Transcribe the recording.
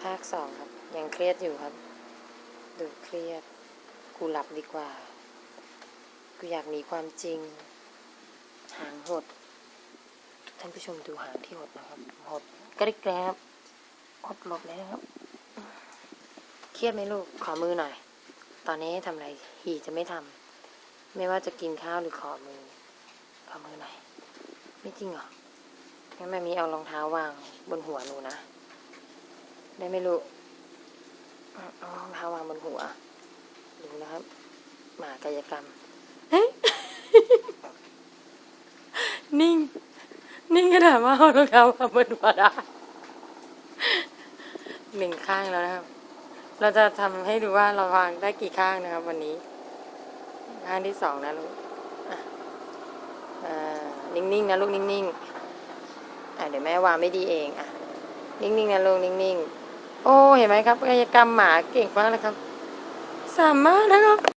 ภาคสองครับ ยังเครียดอยู่ครับ ดูเครียด กูหลับดีกว่า กูอยากหนีความจริง หางหด ท่านผู้ชมดูหางที่หดนะครับ หดกระดิกแล้วครับหดหลบเลยนะครับเครียดไหมลูก ขอมือหน่อย ตอนนี้ทำอะไร หีจะไม่ทำ ไม่ว่าจะกินข้าวหรือขอมือ ขอมือหน่อย ไม่จริงเหรองั้นแม่มีเอารองเท้าวางบนหัวหนูนะ ได้ไมลูกเอารองเท้าวางบนหัว ดูนะครับ หมากายกรรม เฮ้ย นิ่ง นิ่งขนาดว่าเอารองเท้าวางบนหัวได้หนึ่งข้างแล้วนะครับ เราจะทำให้ดูว่าเราวางได้กี่ข้างนะครับ วันนี้ ข้างที่สองนะลูกอะอ่านิ่งๆนะลูกนิ่งๆอะเดี๋ยวแม่วางไม่ดีเองอะนิ่งๆนะลูกนิ่งๆ โอ้เห็นไหมครับกายกรรมหมาเก่งมากเลยครับ สามารถนะครับ